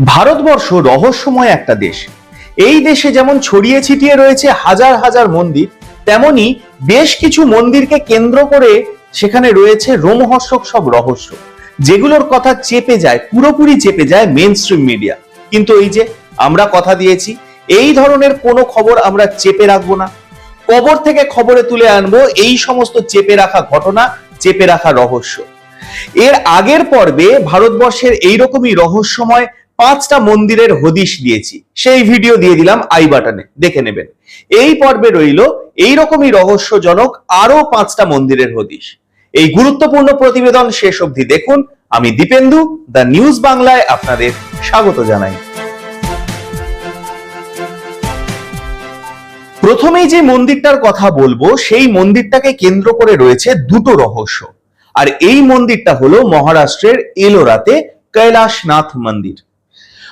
ভারতবর্ষ রহস্যময় একটা দেশ। এই দেশে যেমন ছড়িয়ে ছিটিয়ে রয়েছে হাজার হাজার মন্দির, তেমনি বেশ কিছু মন্দিরকে কেন্দ্র করে সেখানে রয়েছে রোমহর্ষক সব রহস্য। যেগুলোর কথা চেপে যায়, পুরোপুরি চেপে যায় মেন স্ট্রিম মিডিয়া কিন্তু এই যে আমরা কথা দিয়েছি, এই ধরনের কোনো খবর আমরা চেপে রাখব না। কবর থেকে খবরে তুলে আনব এই সমস্ত চেপে রাখা ঘটনা, চেপে রাখা রহস্য। এর আগের পর্বে ভারতবর্ষের এইরকমই রহস্যময় পাঁচটা মন্দিরের হদিশ দিয়েছি। সেই ভিডিও দিয়ে দিলাম আই বাটনে। দেখে নেবেন। এই পর্বে রইল এইরকমই রহস্যজনক আরও পাঁচটা মন্দিরের হদিশ। এই গুরুত্বপূর্ণ প্রতিবেদন শেষ অবধি দেখুন। আমি দীপেন্দু, দ্য নিউজ বাংলায় আপনাদের স্বাগত জানাই। প্রথমেই যে মন্দিরটার কথা বলব, সেই মন্দিরটাকে কেন্দ্র করে রয়েছে দুটো রহস্য। আর এই মন্দিরটা হলো মহারাষ্ট্রের এলোরাতে, কৈলাসনাথ মন্দির।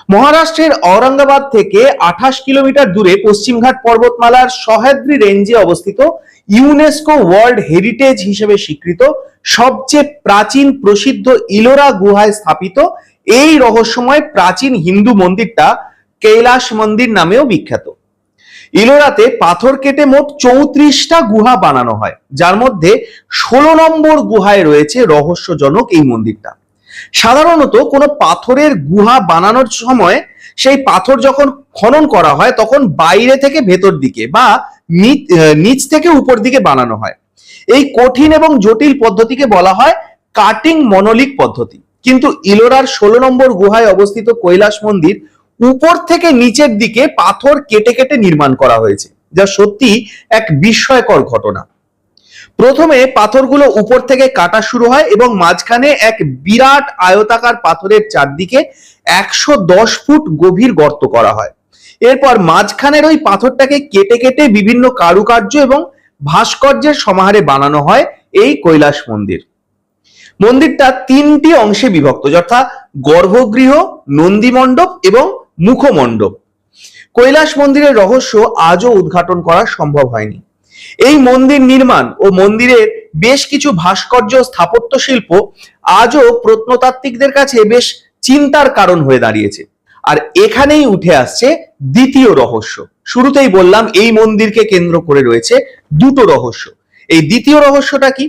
মহারাষ্ট্রের ঔরঙ্গাবাদ থেকে আঠাশ কিলোমিটার দূরে পশ্চিমঘাট পর্বতমালার সহ্যাদ্রি রেঞ্জে অবস্থিত ইউনেস্কো ওয়ার্ল্ড হেরিটেজ হিসেবে স্বীকৃত সবচেয়ে প্রাচীন প্রসিদ্ধ ইলোরা গুহায় স্থাপিত এই রহস্যময় প্রাচীন হিন্দু মন্দিরটা কৈলাস মন্দির নামেও বিখ্যাত। ইলোরাতে পাথর কেটে মোট চৌত্রিশটা গুহা বানানো হয়, যার মধ্যে ষোলো নম্বর গুহায় রয়েছে রহস্যজনক এই মন্দিরটা। সাধারণত কোনো পাথরের গুহা বানানোর সময় সেই পাথর যখন খনন করা হয়, তখন বাইরে থেকে ভেতর দিকে বা নিচ- থেকে উপর দিকে বানানো হয়। এই কঠিন এবং জটিল পদ্ধতিকে বলা হয় কাটিং মনোলিক পদ্ধতি। কিন্তু ইলোরার ষোলো নম্বর গুহায় অবস্থিত কৈলাস মন্দির উপর থেকে নিচের দিকে পাথর কেটে কেটে নির্মাণ করা হয়েছে, যা সত্যি এক বিস্ময়কর ঘটনা। প্রথমে পাথরগুলো উপর থেকে কাটা শুরু হয় এবং মাঝখানে এক বিরাট আয়তাকার পাথরের চারদিকে একশো দশ ফুট গভীর গর্ত করা হয়। এরপর মাঝখানের ওই পাথরটাকে কেটে কেটে বিভিন্ন কারুকার্য এবং ভাস্কর্যের সমাহারে বানানো হয় এই কৈলাস মন্দির। মন্দিরটা তিনটি অংশে বিভক্ত, যথা গর্ভগৃহ নন্দী মণ্ডপ এবং মুখমণ্ডপ। কৈলাস মন্দিরের রহস্য আজও উদ্ঘাটন করা সম্ভব হয়নি। এই মন্দির নির্মাণ ও মন্দিরের বেশ কিছু ভাস্কর্য স্থাপত্য শিল্প আজও প্রত্নতাত্ত্বিকদের কাছে বেশ চিন্তার কারণ হয়ে দাঁড়িয়েছে। আর এখানেই উঠে আসছে দ্বিতীয় রহস্য। শুরুতেই বললাম, এই মন্দিরকে কেন্দ্র করে রয়েছে দুটো রহস্য। এই দ্বিতীয় রহস্যটা কি?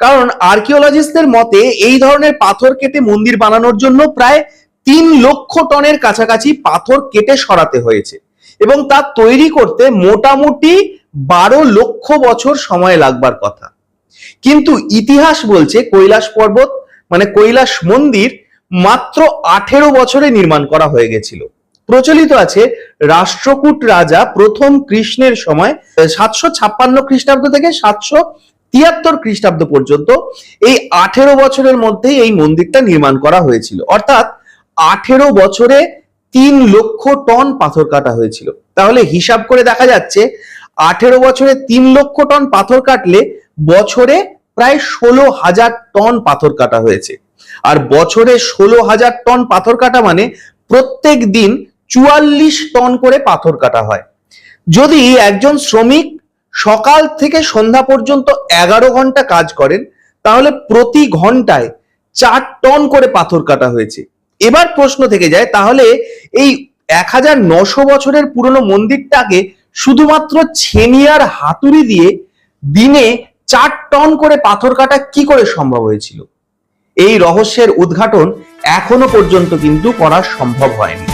কারণ আর্কিওলজিস্টদের মতে, এই ধরনের পাথর কেটে মন্দির বানানোর জন্য প্রায় তিন লক্ষ টনের কাছাকাছি পাথর কেটে সরাতে হয়েছে এবং তা তৈরি করতে মোটামুটি বারো লক্ষ বছর সময় লাগবার কথা। কিন্তু ইতিহাস বলছে কৈলাস পর্বত মানে কৈলাস মন্দির, মাত্র আঠেরো বছরে নির্মাণ করা হয়ে গেছিল। প্রচলিত আছে রাষ্ট্রকূট রাজা প্রথম কৃষ্ণের সময়, সাতশো ছাপ্পান্ন খ্রিস্টাব্দ থেকে সাতশো তিয়াত্তর খ্রিস্টাব্দ পর্যন্ত এই আঠেরো বছরের মধ্যে এই মন্দিরটা নির্মাণ করা হয়েছিল। অর্থাৎ আঠেরো বছরে তিন লক্ষ টন পাথর কাটা হয়েছিল। তাহলে হিসাব করে দেখা যাচ্ছে আঠেরো বছরে তিন লক্ষ টন পাথর কাটলে বছরে প্রায় ষোলো হাজার টন পাথর কাটা হয়েছে। আর বছরে ষোলো হাজার টন পাথর কাটা মানে প্রত্যেক দিন চুয়াল্লিশ টন করে পাথর কাটা হয়। যদি একজন শ্রমিক সকাল থেকে সন্ধ্যা পর্যন্ত এগারো ঘণ্টা কাজ করেন, তাহলে প্রতি ঘন্টায় চার টন করে পাথর কাটা হয়েছে। এবার প্রশ্ন থেকে যায়, তাহলে এই এক হাজার নশো বছরের পুরনো মন্দিরটাকে শুধুমাত্র ছেনিয়ার হাতুড়ি দিয়ে দিনে চার টন করে পাথর কাটা কি করে সম্ভব হয়েছিল? এই রহস্যের উদ্ঘাটন এখনও পর্যন্ত কিন্তু করা সম্ভব হয়নি।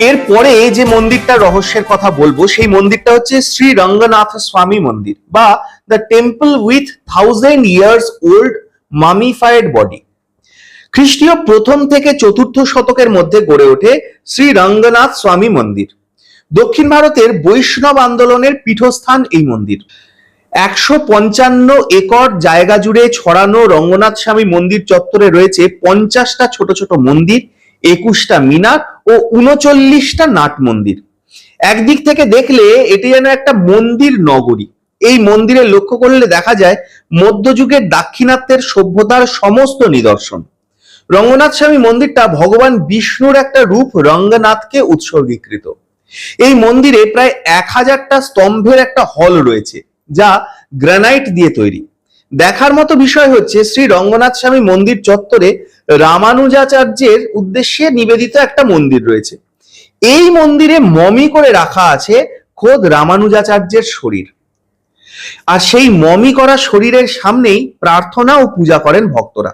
এরপরে যে মন্দিরটা রহস্যের কথা বলব, সেই মন্দিরটা হচ্ছে শ্রী রঙ্গনাথ স্বামী মন্দির বা the temple with thousand years old mummified body খ্রিস্টীয় প্রথম থেকে চতুর্থ শতকের মধ্যে গড়ে ওঠে শ্রী রঙ্গনাথ স্বামী মন্দির। দক্ষিণ ভারতের বৈষ্ণব আন্দোলনের পীঠস্থান এই মন্দির। একশো পঞ্চান্ন একর জায়গা জুড়ে ছড়ানো রঙ্গনাথ স্বামী মন্দির চত্বরে রয়েছে পঞ্চাশটা ছোট ছোট মন্দির, একুশটা মিনার ও উনচল্লিশটা নাট মন্দির। একদিক থেকে দেখলে এটি যেন একটা মন্দির নগরী। এই মন্দিরে লক্ষ্য করলে দেখা যায় মধ্যযুগের দাক্ষিণাত্যের সভ্যতার সমস্ত নিদর্শন। রঙ্গনাথ স্বামী মন্দিরটা ভগবান বিষ্ণুর একটা রূপ রঙ্গনাথকে উৎসর্গীকৃত। এই মন্দিরে প্রায় এক হাজারটা স্তম্ভের একটা হল রয়েছে, যা গ্রানাইট দিয়ে তৈরি। দেখার মতো বিষয় হচ্ছে শ্রী রঙ্গনাথ স্বামী মন্দির চত্বরে রামানুজাচার্যের উদ্দেশ্যে নিবেদিত একটা মন্দির রয়েছে। এই মন্দিরে মমি করে রাখা আছে খোদ রামানুজাচার্যের শরীর। আর সেই মমি করা শরীরের সামনেই প্রার্থনা ও পূজা করেন ভক্তরা।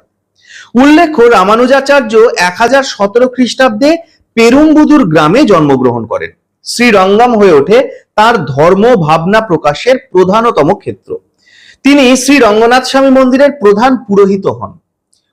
উল্লেখ্য, রামানুজাচার্য এক হাজার সতেরো খ্রিস্টাব্দে পেরুম্বুদুর গ্রামে জন্মগ্রহণ করেন। শ্রীরঙ্গম হয়ে ওঠে তার ধর্ম ভাবনা প্রকাশের প্রধানতম ক্ষেত্র। তিনি শ্রী রঙ্গনাথ স্বামী মন্দিরের প্রধান পুরোহিত হন।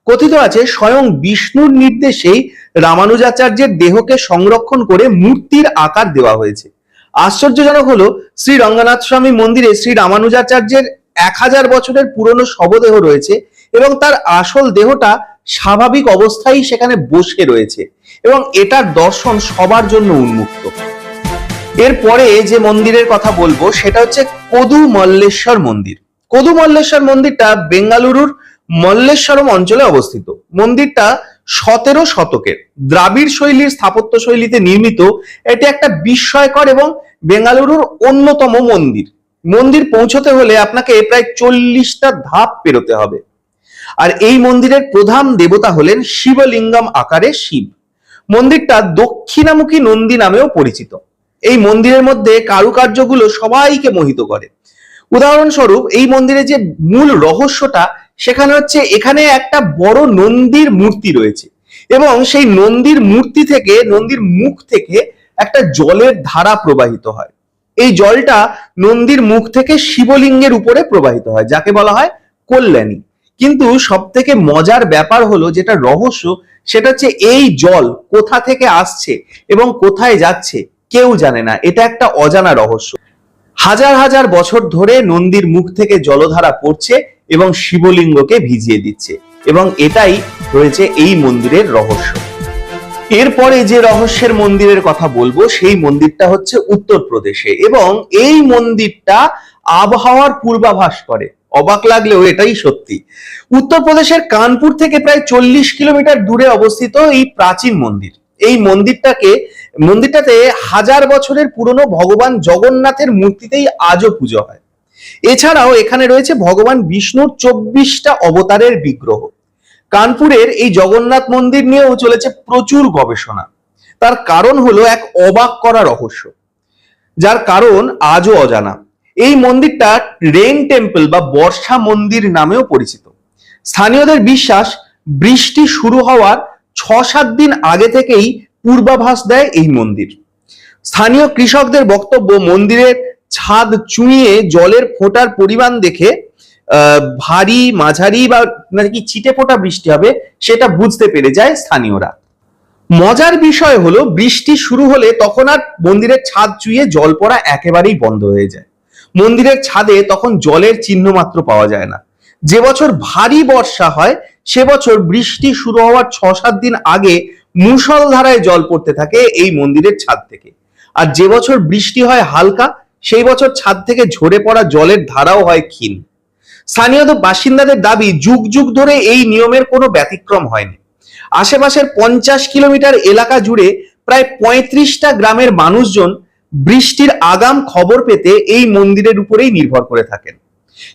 কথিত আছে, স্বয়ং বিষ্ণুর নির্দেশেই রামানুজাচার্যের দেহকে সংরক্ষণ করে মূর্তির আকার দেওয়া হয়েছে। আশ্চর্যজনক হলো শ্রী রঙ্গনাথ স্বামী মন্দিরে শ্রী রামানুজাচার্যের এক হাজার বছরের পুরনো শবদেহ রয়েছে এবং তার আসল দেহটা স্বাভাবিক অবস্থায় সেখানে বসে রয়েছে এবং এটার দর্শন সবার জন্য উন্মুক্ত। এরপরে যে মন্দিরের কথা বলব, সেটা হচ্ছে কদু মল্লেশ্বর মন্দির। কদু মল্লেশ্বর মন্দিরটা বেঙ্গালুরুর মল্লেশ্বরম অঞ্চলে অবস্থিত। মন্দিরটা সতেরো শতকের। দ্রাবিড় শৈলীর স্থাপত্য শৈলীতে নির্মিত, এটি একটা বিস্ময়কর এবং বেঙ্গালুরুর অন্যতম মন্দির। মন্দির পৌঁছতে হলে আপনাকে প্রায় চল্লিশটা ধাপ পেরোতে হবে। আর এই মন্দিরের প্রধান দেবতা হলেন শিবলিঙ্গম আকারে শিব। মন্দিরটা দক্ষিণামুখী নন্দী নামেও পরিচিত। এই মন্দিরের মধ্যে কারুকার্যগুলো সবাইকে মোহিত করে। উদাহরণস্বরূপ, এই মন্দিরে যে মূল রহস্যটা, সেখানে হচ্ছে এখানে একটা বড় নন্দীর মূর্তি রয়েছে এবং সেই নন্দীর মূর্তি থেকে, নন্দীর মুখ থেকে একটা জলের ধারা প্রবাহিত হয়। এই জলটা নন্দীর মুখ থেকে শিবলিঙ্গের উপরে প্রবাহিত হয়, যাকে বলা হয় কল্যাণী। কিন্তু সব থেকে মজার ব্যাপার হলো, যেটা রহস্য, সেটা হচ্ছে এই জল কোথা থেকে আসছে এবং কোথায় যাচ্ছে কেউ জানে না। এটা একটা অজানা রহস্য। হাজার হাজার বছর ধরে নন্দীর মুখ থেকে জলধারা পড়ছে এবং শিবলিঙ্গকে ভিজিয়ে দিচ্ছে এবং এটাই রয়েছে এই মন্দিরের রহস্য। এরপরে যে রহস্যের মন্দিরের কথা বলব, সেই মন্দিরটা হচ্ছে উত্তরপ্রদেশে এবং এই মন্দিরটা আবহাওয়ার পূর্বাভাস করে। অবাক লাগলেও এটাই সত্যি। উত্তরপ্রদেশের কানপুর থেকে প্রায় চল্লিশ কিলোমিটার দূরে অবস্থিত এই প্রাচীন মন্দির। এই মন্দিরটাকে মন্দিরটাতে হাজার বছরের পুরনো ভগবান জগন্নাথের মূর্তিতেই আজও পুজো হয়। এছাড়াও এখানে রয়েছে ভগবান বিষ্ণুর চব্বিশটা অবতারের বিগ্রহ। কানপুরের এই জগন্নাথ মন্দির নিয়েও চলেছে প্রচুর গবেষণা। তার কারণ হলো এক অবাক করা রহস্য। যার কারণ আজও অজানা। এই মন্দিরটা রেইন টেম্পল বা বর্ষা মন্দির নামেও পরিচিত। স্থানীয়দের বিশ্বাস বৃষ্টি শুরু হওয়ার ছ সাত দিন আগে থেকেই পূর্বাভাস দেয় এই মন্দির। স্থানীয় কৃষকদের বক্তব্য, মন্দিরের ছাদ চুঁইয়ে জলের ফোঁটার পরিমাণ দেখে ভারী, মাঝারি বা নাকি চিটে ফোঁটা বৃষ্টি হবে সেটা বুঝতে পেরে যায় স্থানীয়রা। মজার বিষয় হলো, বৃষ্টি শুরু হলে তখন আর মন্দিরের ছাদ চুইয়ে জল পড়া একেবারেই বন্ধ হয়ে যায়। মন্দিরের ছাদে তখন জলের চিহ্ন মাত্র পাওয়া যায় না। যে বছর ভারী বর্ষা হয়, সে বছর বৃষ্টি শুরু হওয়ার ছ সাত দিন আগে মুষলধারায় জল পড়তে থাকে এই মন্দিরের ছাদ থেকে। আর যে বছর বৃষ্টি হয় হালকা, সেই বছর ছাদ থেকে ঝরে পড়া জলের ধারাও হয় ক্ষীণ। স্থানীয় বাসিন্দাদের দাবি, যুগ যুগ ধরে এই নিয়মের কোনো ব্যতিক্রম হয়নি। আশেপাশের পঞ্চাশ কিলোমিটার এলাকা জুড়ে প্রায় পঁয়ত্রিশটা গ্রামের মানুষজন বৃষ্টির আগাম খবর পেতে এই মন্দিরের উপরেই নির্ভর করে থাকেন।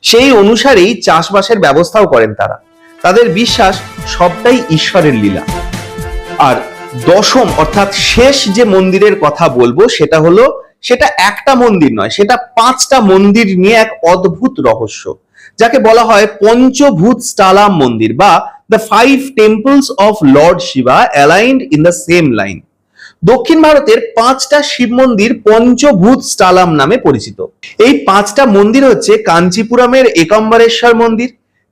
সেই অনুসারেই চাষবাসের ব্যবস্থাও করেন তারা। তাদের বিশ্বাস, সবটাই ঈশ্বরের লীলা। আর দশম অর্থাৎ শেষ যে মন্দিরের কথা বলব, সেটা হলো সেটা একটা মন্দির নয়, সেটা পাঁচটা মন্দির নিয়ে এক অদ্ভুত রহস্য। যাকে বলা হয় পঞ্চভূত স্টালাম মন্দির বা the five temples of lord Shiva aligned in the same line দক্ষিণ ভারতের পাঁচটা শিব মন্দির পঞ্চভূত স্টালাম নামে পরিচিত। এই পাঁচটা মন্দির হচ্ছে কাঞ্চিপুরমের একম্বরেশ্বর মন্দির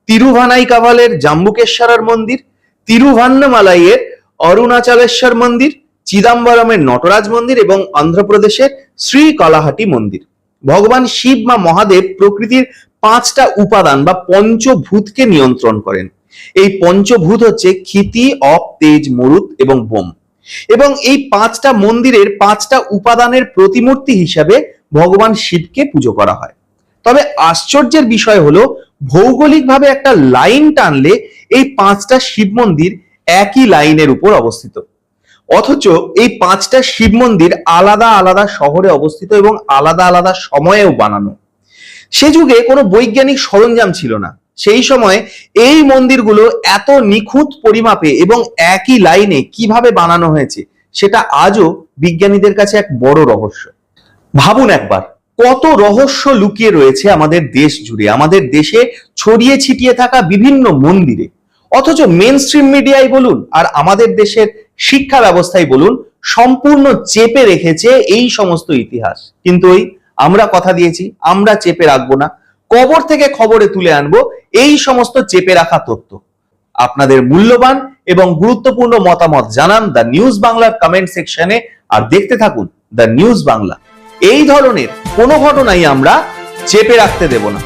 তিরুভানাই কাভালের জাম্বুকেশ্বরার মন্দির, তিরুভান্নমালাইয়ের অরুণাচলেশ্বর মন্দির, চিদাম্বরমের নটরাজ মন্দির এবং অন্ধ্রপ্রদেশের শ্রী কলাহাটি মন্দির। ভগবান শিব মা মহাদেব প্রকৃতির পাঁচটা উপাদান বা পঞ্চভূতকে নিয়ন্ত্রণ করেন। এই পঞ্চভূত হচ্ছে ক্ষিতি, অপ, তেজ মরুত এবং বোম। এবং এই পাঁচটা মন্দিরের পাঁচটা উপাদানের প্রতিমূর্তি হিসাবে ভগবান শিবকে পুজো করা হয়। তবে আশ্চর্যের বিষয় হলো, ভৌগোলিকভাবে একটা লাইন টানলে এই পাঁচটা শিব মন্দির একই লাইনের উপর অবস্থিত। অথচ এই পাঁচটা শিব মন্দির আলাদা আলাদা শহরে অবস্থিত এবং আলাদা আলাদা সময়েও বানানো। সে যুগে কোনো বৈজ্ঞানিক সরঞ্জাম ছিল না। সেই সময় এই মন্দিরগুলো এত নিখুঁত পরিমাপে এবং একই লাইনে কীভাবে বানানো হয়েছে, সেটা আজও বিজ্ঞানীদের কাছে এক বড় রহস্য। ভাবুন একবার, কত রহস্য লুকিয়ে রয়েছে আমাদের দেশ জুড়ে, আমাদের দেশে ছড়িয়ে ছিটিয়ে থাকা বিভিন্ন মন্দিরে। অথচ মেন মিডিয়াই বলুন আর আমাদের দেশের শিক্ষা ব্যবস্থাই বলুন, সম্পূর্ণ চেপে রেখেছে এই সমস্ত ইতিহাস। কিন্তু ওই আমরা কথা দিয়েছি, আমরা চেপে রাখব না। কবর থেকে খবরে তুলে আনব, এই সমস্ত চেপে রাখা তথ্য। আপনাদের মূল্যবান এবং গুরুত্বপূর্ণ মতামত জানান দ্য নিউজ বাংলার কমেন্ট সেকশনে আর দেখতে থাকুন দ্য নিউজ বাংলা। এই ধরনের কোনো ঘটনাই আমরা চেপে রাখতে দেব না।